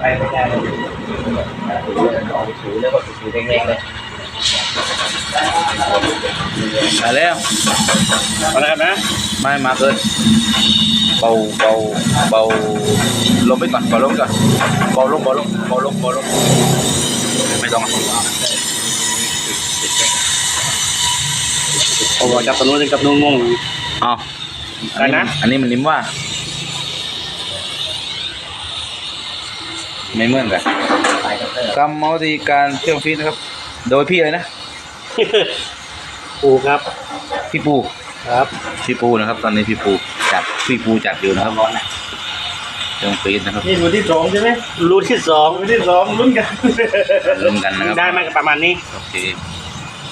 ไปไม่ได้เลยเอาถือแล้วก็ถือแรงๆเลยมาแล้วเอาละครับนะไม่มาเกินเบาเบาเบาลงไปก่อนเบาลงก่อนเบาลงเบาลงเบาลงเบาลงไม่ต้องโอ้โหจับตัวนู้นจับนู้นงงเอาอันนี้อะไรนะอันนี้มันนิ่มว่า ไม่เหมือนกันไปกับเตอร์กรรมวิธีการเชื่อมฟีดนะครับ โดยพี่อะไรนะ ปูครับพี่ปูครับพี่ปูนะครับ ตอนนี้พี่ปูจัดพี่ปูจัดอยู่นะครับร้อนนะเชื่อมฟีดนะครับนี่รุ่นที่สองใช่ไหมรุ่นที่สองรุ่นที่สองรุ่นกันลุ้นกันนะครับได้ไหมประมาณนี้โอเค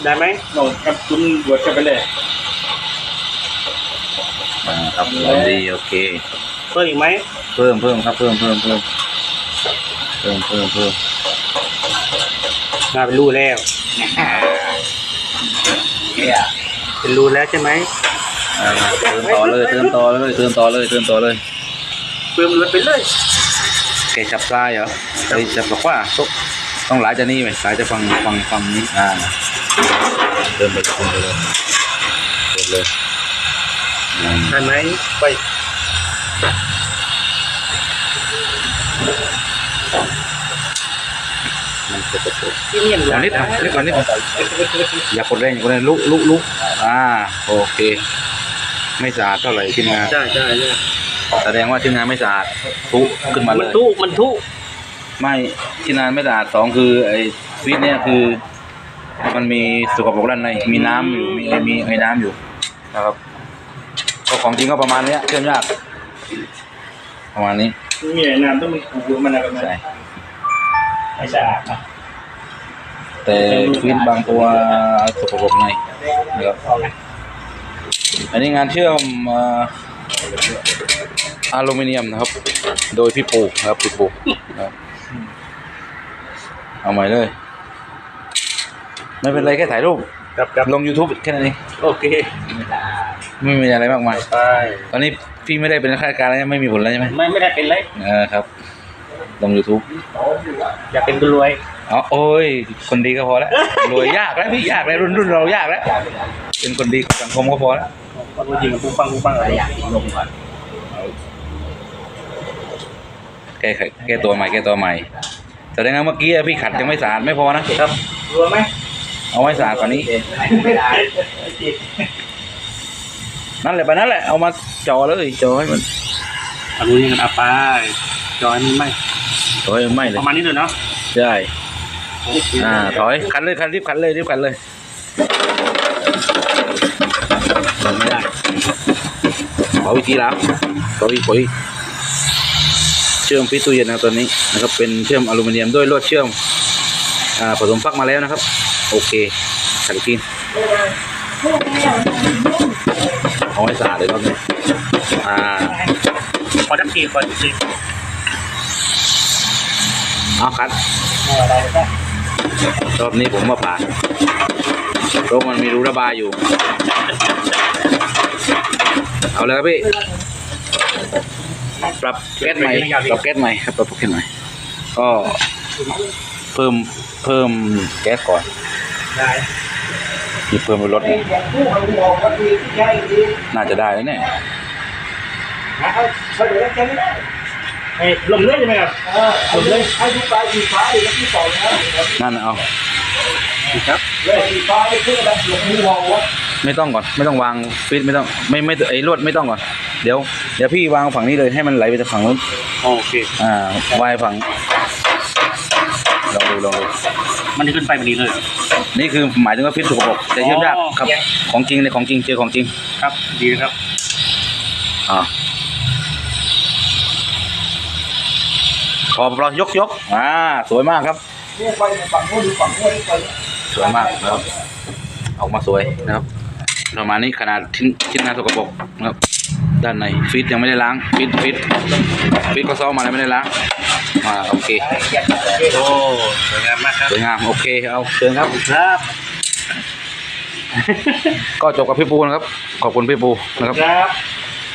ได้ไหมลงกับจุนบวชกันไปเลยอ่าครับลองดีโอเคเพิ่มอีกไหมเพิ่มเพิ่มครับเพิ่มเพิ่มเพิ่มเพิ่มเพิ่มเพิ่มมาเป็นรูแล้ว เนี่ยเป็นรูแล้วใช่ไหมอ่าเติมต่อเลยเติมต่อเลยเติมต่อเลยเติมต่อเลยเพิ่มเลยไปเลยแกจับซ้ายเหรอไปจับขวาต้องต้องหลายจะนี่ไหมสายจะฟังฟังฟังนี้อ่าเติมไปเติมไปเลยเติมเลยอืมได้ไหมไป มันจะกระตุกที่นี่ก่อนนิดอะนิดก่อนนิดอย่ากดแรงอย่ากดแรงลุกลุกลุกอ่าโอเค ไม่สะอาดเท่าไหร่ทีมงานใช่ใช่ใช่แสดงว่าทีมงานไม่สะอาดทุขึ้นมาเลมันทุมันทุไม่ที่นานไม่สะอาดสองคือไอ้ฟีดเนี่ยคือ มันมีสกปรกด้านในมีน้ำอยู่มีมีไอ้น้ำอยู่นะครับก็ของจริงก็ประมาณเนี้ยเชื่อมยากประมาณนี้มีไอ้น้ำต้องมีปูมันอะไรแบบนั้น ไม่สะอาดนะแต่ฟีดบางตัวสกปรกในนะครับอันนี้งานเชื่อมเอ่ออลูมิเนียมนะครับ โดยพี่ปูนะครับพี่ปูนะครับเอาใหม่เลย ไม่เป็นไรแค่ถ่ายรูปครับครับลง YouTube แค่นั้นเองโอเค ไม่มีอะไรมากมายไปตอนนี้พี่ไม่ได้เป็นข้าราชการแล้วไม่มีผลแล้วใช่ไหมไม่ไม่ได้เป็นไรเออครับ ลง YouTube อยากเป็นคนรวยอ๋อโอ้ย คนดีก็พอแล้ว รวยยากแล้วพี่ยากแล้วรุ่นรุ่นเรายากแล้ว เป็นคนดีของสังคมก็พอแล้วจริงมันปุ้งปังปุ้งปังอะอะไรไรออย่างย่างลงก่อนแก้ไขแก้ตัวใหม่แก้ตัวใหม่แสดงว่าเมื่อกี้อะพี่ขัดยังไม่สะอาดไม่พอนะครับรวยไหมเอาไว้สะอาดกว่านี้ไม่ได้นั่นแหละไปนั่นแหละเอามาจ่อเลยจ่อให้มันอันนี้กันเอาไปจอยมันไม่ จ่อให้มันไหม้เลปยระมาณนี้เลยเนาะใช่อ่าถอยคันเลยคันรีบคันเลยรีบคันเลยลงไม่ได้ขอวิธีแล้วขอวิธีเชื่อมฟิตตู้เย็นนะครับตัวนี้นะครับเป็นเชื่อมอลูมิเนียมด้วยลวดเชื่อมอ่าผสมปลั๊กมาแล้วนะครับ โอเคขัดกินเอาให้สะอาดเลยครับเนี่ยอ่าพอทักทีก่อนทีเอาคัดอะไรก็รอบนี้ผมมาผ่านเพราะมันมีรูระบายอยู่ เอาเลยครับพี่ ปรับแก๊สใหม่ ปรับแก๊สใหม่ครับ ปรับแก๊สใหม่ ก็เพิ่มเพิ่มแก๊สก่อนได้ที่เพิ่มไปลดเนี่ยน่าจะได้แล้วเนี่ย เฮ้ยลมเลื่อยใช่ไหมครับลมเลื่อยให้ดูปลายสีฟ้าอีกที่สองนะนั่นน่ะเอาครับเลยสีฟ้าไปเพื่อแบบหลบมือวางวะไม่ต้องก่อน ไม่ต้องวางฟิตไม่ต้องไม่ไม่ไอ้ลวดไม่ต้องก่อน เดี๋ยวเดี๋ยวพี่วางฝั่งนี้เลยให้มันไหลไปจากฝั่งนู้นโอเคอ่าวายฝั่งลองดูลองดูมันจะขึ้นไปแบบนี้เลย นี่คือหมายถึงว่าฟิตสกปรกแต่เชื่อมยากอ๋อครับ ของจริงเลยของจริงเจอของจริงครับ ดีนะครับอ่า พอเรายกยกอ่าสวยมากครับเนี่ยไปฝั่งโน้นดูฝั่งโน้นไปสวยมากนะครับ ออกมาสวยนะครับประมาณนี้ขนาดชิ้นชิ้นงานสกปรกนะครับ ด้านในฟิตยังไม่ได้ล้างฟิตฟิตฟิตก็ซ้อมมาแล้วไม่ได้ล้างอ่าโอเคโอ้สวยงามมากครับสวยงามโอเคเอาเชิญครับครับ ก็จบกับพี่ปูนะครับ ขอบคุณพี่ปูนะครับครับ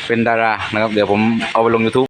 เป็นดารานะครับ เดี๋ยวผมเอาไปลง YouTube